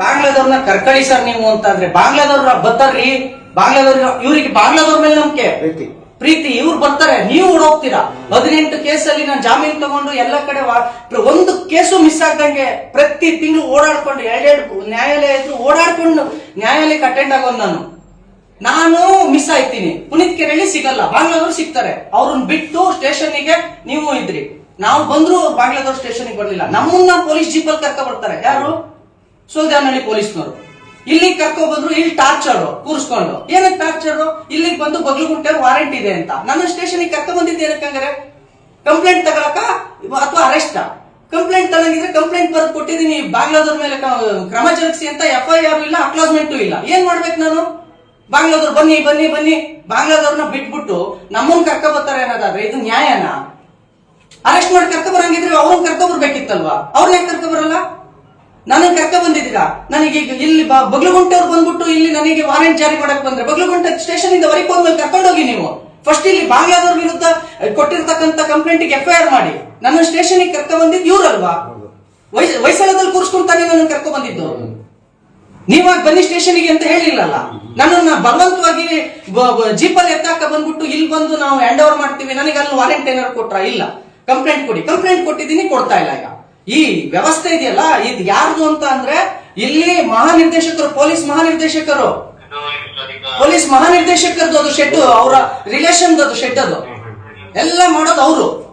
ಬಾಂಗ್ಲಾದವ್ರನ್ನ ಕರ್ಕಳಿ sir ನೀವು ಅಂತಂದ್ರೆ ಬಾಂಗ್ಲಾದವ್ರ ಬರ್ತಾರ್ರಿ. ಬಾಂಗ್ಲಾದವ್ರ ಇವ್ರಿಗೆ ಬಾಂಗ್ಲಾದವ್ರ ಮೇಲೆ ನಂಬಿಕೆ. ಪ್ರೀತಿ. ಪ್ರೀತಿ ಇವ್ರು ಬರ್ತಾರೆ. ನೀವು ಓಡೋಗ್ತೀರಾ ಹದಿನೆಂಟು ಕೇಸಲ್ಲಿ ನಾನು ಜಾಮೀನು ತಗೊಂಡು ಎಲ್ಲ ಕಡೆ ಒಂದು ಕೇಸು ಮಿಸ್ ಆಗ್ದಂಗೆ ಪ್ರತಿ ತಿಂಗಳು ಓಡಾಡ್ಕೊಂಡು ಎರಡೆರಡು ನ್ಯಾಯಾಲಯ ಇದ್ರು ಓಡಾಡ್ಕೊಂಡು ನ್ಯಾಯಾಲಯಕ್ಕೆ ಅಟೆಂಡ್ ಆಗೋದು ನಾನು. ನಾನು ಮಿಸ್ ಆಯ್ತೀನಿ. ಪುನೀತ್ ಕೆರೆಯಲ್ಲಿ ಸಿಗಲ್ಲ. ಬಾಂಗ್ಲಾದವ್ರು ಸಿಗ್ತಾರೆ. ಅವ್ರನ್ನ ಬಿಟ್ಟು ಸ್ಟೇಷನ್ಗೆ ನೀವು ಇದ್ರಿ. ನಾವು ಬಂದ್ರು ಬಾಂಗ್ಲಾದವ್ರ ಸ್ಟೇಷನ್ಗೆ ಬರ್ಲಿಲ್ಲ. ನಮ್ಮನ್ನ ಪೊಲೀಸ್ ಜೀಪಲ್ಲಿ ಕರ್ಕ ಬರ್ತಾರೆ. ಯಾರು? ಸೋದಾನಹಳ್ಳಿ ಪೊಲೀಸ್ನವರು. ಇಲ್ಲಿಗೆ ಕರ್ಕೊ ಬಂದ್ರು, ಇಲ್ಲಿ ಟಾರ್ಚರ್, ಕೂರಿಸ್ಕೊಂಡು. ಏನಕ್ಕೆ ಟಾರ್ಚರ್? ಇಲ್ಲಿಗೆ ಬಂದು ಬಗ್ಲುಗುಂಟೆ ವಾರೆಂಟ್ ಇದೆ ಅಂತ. ನನ್ನ ಸ್ಟೇಷನ್ಗೆ ಕರ್ಕೊ ಬಂದಿದ್ದೆ ಏನಕ್ಕಂದ್ರೆ ಕಂಪ್ಲೇಂಟ್ ತಗೊಳಕ ಅಥವಾ ಅರೆಸ್ಟ್ ಕಂಪ್ಲೇಂಟ್ ತಗೊಂಡಿದ್ರೆ ಕಂಪ್ಲೇಂಟ್ ಬರೆದು ಕೊಟ್ಟಿದ್ದೀನಿ, ಬಾಂಗ್ಲಾದವ್ರ ಮೇಲೆ ಕ್ರಮ ಜರುಗಿಸಿ ಅಂತ ಎಫ್ ಐ ಆರ್ ಇಲ್ಲ, ಅಕ್ಲಾಸ್ಮೆಂಟು ಇಲ್ಲ. ಏನ್ ಮಾಡ್ಬೇಕು ನಾನು? ಬಾಂಗ್ಲಾದವ್ರು ಬನ್ನಿ ಬನ್ನಿ ಬನ್ನಿ. ಬಾಂಗ್ಲಾದವ್ರನ್ನ ಬಿಟ್ಬಿಟ್ಟು ನಮ್ಮನ್ನ ಕರ್ಕ ಬರ್ತಾರೆ ಅನ್ನೋದಾದ್ರೆ ಇದು ನ್ಯಾಯನಾ? ಅರೆಸ್ಟ್ ಮಾಡಿ ಕರ್ಕ ಬರಂಗಿದ್ರೆ ಅವ್ರನ್ನ ಕರ್ಕ ಬರ್ಬೇಕಿತ್ತಲ್ವಾ? ಅವ್ರನ್ನ ಯಾಕೆ ಕರ್ಕ ಬರಲ್ಲ? ನನಗೆ ಕರ್ಕ ಬಂದಿದ್ದೀರಾ? ನನಗೆ ಇಲ್ಲಿ ಬ- ಬಗ್ಲುಗುಂಟೆಯವ್ರು ಬಂದ್ಬಿಟ್ಟು ಇಲ್ಲಿ ನನಗೆ ವಾರೆಂಟ್ ಜಾರಿ ಮಾಡಕ್ ಬಂದ್ರೆ ಬಗ್ಲುಗುಂಟೆ ಸ್ಟೇಷನ್ ಇಂದ ಹೊರಗೆ ಹೋದ್ಮೇಲೆ ಕರ್ಕೊಂಡೋಗಿ ನೀವು. ಫಸ್ಟ್ ಇಲ್ಲಿ ಬಾಂಗ್ಲಾದವ್ರ ವಿರುದ್ಧ ಕೊಟ್ಟಿರ್ತಕ್ಕಂಥ ಕಂಪ್ಲೇಂಟ್ ಎಫ್ ಐ ಮಾಡಿ. ನನ್ನ ಸ್ಟೇಷನ್ ಕರ್ಕ ಬಂದಿದ್ದು ಇವ್ರಲ್ವಾ? ವಯಸ್ ವಯಸ್ಸಳದಲ್ಲಿ ಕೂರಿಸ್ಕೊಂತಾನೆ ನನ್ನ ಕರ್ಕ ಬಂದಿದ್ದು. ನೀವಾಗ ಬನ್ನಿ ಸ್ಟೇಷನ್ಗೆ ಅಂತ ಹೇಳಿಲ್ಲಲ್ಲ? ನನ್ನನ್ನ ಬಲವಂತವಾಗಿ ಜೀಪಲ್ಲಿ ಎತ್ತಾಕ ಬಂದ್ಬಿಟ್ಟು ಇಲ್ಲಿ ಬಂದು ನಾವು ಹ್ಯಾಂಡ್ ಓವರ್ ಮಾಡ್ತೀವಿ, ನನಗೆ ಅಲ್ಲಿ ವಾರೆಂಟ್ ಏನಾರು ಕೊಟ್ರ? ಇಲ್ಲ. ಕಂಪ್ಲೇಂಟ್ ಕೊಡಿ. ಕಂಪ್ಲೇಂಟ್ ಕೊಟ್ಟಿದ್ದೀನಿ, ಕೊಡ್ತಾ ಇಲ್ಲ ಈಗ. ಈ ವ್ಯವಸ್ಥೆ ಇದೆಯಲ್ಲ? ಇದು ಯಾರ್ದು ಅಂತ ಅಂದ್ರೆ ಇಲ್ಲಿ ಮಹಾನಿರ್ದೇಶಕರು, ಪೊಲೀಸ್ ಮಹಾನಿರ್ದೇಶಕರು. ಪೊಲೀಸ್ ಮಹಾನಿರ್ದೇಶಕರದ್ದು ಅದು ಶೆಡ್ ಅವರ ರಿಲೇಷನ್ ಅದು ಶೆಡ್ ಅದು. ಎಲ್ಲ ಮಾಡೋದು ಅವರು.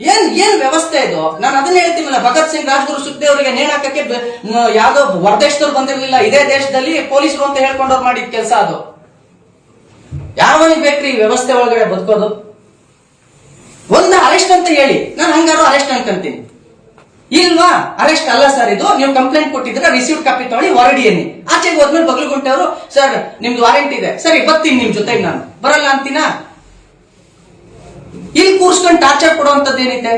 ಏನ್ ಏನ್ ವ್ಯವಸ್ಥೆ ಇದು? ನಾನು ಅದನ್ನ ಹೇಳ್ತೀನಲ್ಲ, ಭಗತ್ ಸಿಂಗ್, ರಾಜ್ಗುರು ಸುಖದೇವರಿಗೆ ನೇಣಾಕಕ್ಕೆ ಬ- ಮ- ಯಾವ್ದೋ ಹೊರದೇಶದವ್ರು ಬಂದಿರ್ಲಿಲ್ಲ, ಇದೇ ದೇಶದಲ್ಲಿ ಪೊಲೀಸರು ಅಂತ ಹೇಳ್ಕೊಂಡವ್ರು ಮಾಡಿದ ಕೆಲಸ ಅದು. ಯಾವನಿಗೆ ಬೇಕ್ರಿ ಈ ವ್ಯವಸ್ಥೆ ಒಳಗಡೆ ಬದುಕೋದು? ಒಂದು ಅರೆಸ್ಟ್ ಅಂತ ಹೇಳಿ. ನಾನು ಹಂಗಾರು ಅರೆಸ್ಟ್ ಅನ್ಕೊಂತೀನಿ. ಇಲ್ವಾ? ಅರೆಸ್ಟ್ ಅಲ್ಲ ಸರ್ ಇದು. ನೀವು ಕಂಪ್ಲೇಂಟ್ ಕೊಟ್ಟಿದ್ರೆ ರಿಸೀವ್ಡ್ ಕಾಪಿ ತಗೊಳ್ಳಿ ಹೊರಡಿ ಅನ್ನಿ ಆಚೆಗೆ ಹೋದ್ಮೇಲೆ ಬಗ್ಲುಗುಂಟೆಯವರು ಸರ್ ನಿಮ್ದು ವಾರಂಟಿ ಇದೆ. ಸರಿ ಬರ್ತೀನಿ ನಿಮ್ ಜೊತೆ ನಾನು. ಬರಲ್ಲ ಅಂತೀನಾ? ಇಲ್ಲಿ ಕೂರ್ಸ್ಕೊಂಡು ಟಾರ್ಚರ್ ಕೊಡುವಂತದ್ದು ಏನಿದೆ?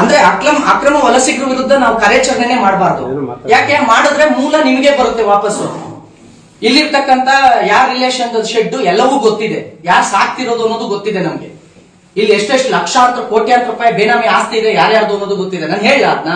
ಅಂದ್ರೆ ಅಕ್ರಮ ಅಕ್ರಮ ವಲಸಿಗರ ವಿರುದ್ಧ ನಾವು ಕಾರ್ಯಾಚರಣೆನೆ ಮಾಡಬಾರ್ದು. ಯಾಕೆ ಮಾಡಿದ್ರೆ ಮೂಲ ನಿಮಗೆ ಬರುತ್ತೆ ವಾಪಸ್ಸು. ಇಲ್ಲಿರ್ತಕ್ಕಂತ ಯಾರ ರಿಲೇಷನ್ ಶೆಡ್ ಎಲ್ಲವೂ ಗೊತ್ತಿದೆ. ಯಾರು ಸಾಕ್ತಿರೋದು ಅನ್ನೋದು ಗೊತ್ತಿದೆ ನಮ್ಗೆ. ಇಲ್ಲಿ ಎಷ್ಟೆಷ್ಟು ಲಕ್ಷಾಂತರ ಕೋಟ್ಯಾಂತರ ರೂಪಾಯಿ ಬೇನಾಮಿ ಆಸ್ತಿ ಇದೆ ಯಾರ್ಯಾರ್ದು ಅನ್ನೋದು ಗೊತ್ತಿದೆ. ನಾನು ಹೇಳ ಅದನ್ನ